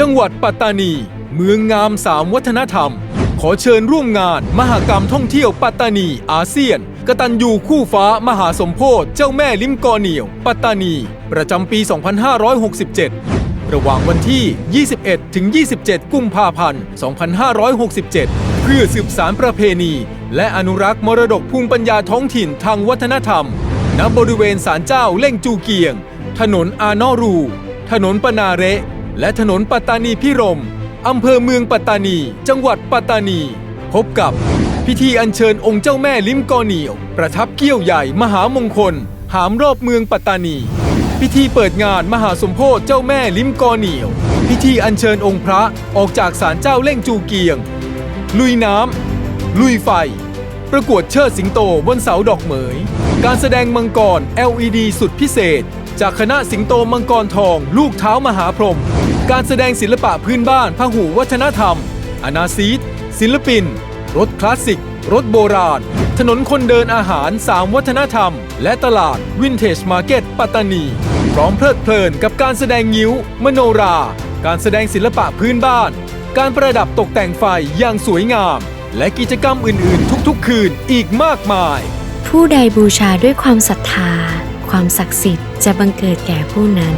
จังหวัดปัตตานี เมืองงามสามวัฒนธรรม ขอเชิญร่วมงาน มหกรรมท่องเที่ยวปัตตานีอาเซียน กตัญญูคู่ฟ้ามหาสมโพธิเจ้าแม่ลิมกอเหนียว ปัตตานี ประจำปี 2567 ระหว่างวันที่ 21 ถึง 27 กุมภาพันธ์ 2567 เพื่อสืบสารประเพณี และอนุรักษ์มรดกภูมิปัญญาท้องถิ่นทางวัฒนธรรม ณบริเวณศาลเจ้าเล่งจูเกียง ถนนอานอรู ถนนปนาเระ และถนนปัตตานีพิรม อำเภอเมืองปัตตานี จังหวัดปัตตานี พบกับพิธีอัญเชิญองค์เจ้าแม่ลิมกอเหนียว ประทับเกี้ยวใหญ่มหามงคล หามรอบเมืองปัตตานี พิธีเปิดงานมหาสมโพธิเจ้าแม่ลิมกอเหนียว พิธีอัญเชิญองค์พระออกจากศาลเจ้าเล่งจูเกียง ลุยน้ำลุยไฟ ประกวดเชิดสิงโตบนเสาดอกเหมย การแสดงมังกร LED สุดพิเศษ จากคณะสิงโตมังกรทอง ลูกเท้ามหาพรหมการแสดงศิลปะพื้นบ้านพหูวัฒนธรรม อนาซีตศิลปิน รถคลาสสิก รถโบราณ ถนนคนเดินอาหารสามวัฒนธรรม และตลาดวินเทจมาร์เก็ตปัตตานี พร้อมเพลิดเพลินกับการแสดงงิ้ว มโนรา การแสดงศิลปะพื้นบ้าน การประดับตกแต่งไฟอย่างสวยงาม และกิจกรรมอื่น ๆ ทุกๆ คืนอีกมากมาย ผู้ใดบูชาด้วยความศรัทธา ความศักดิ์สิทธิ์จะบังเกิดแก่ผู้นั้น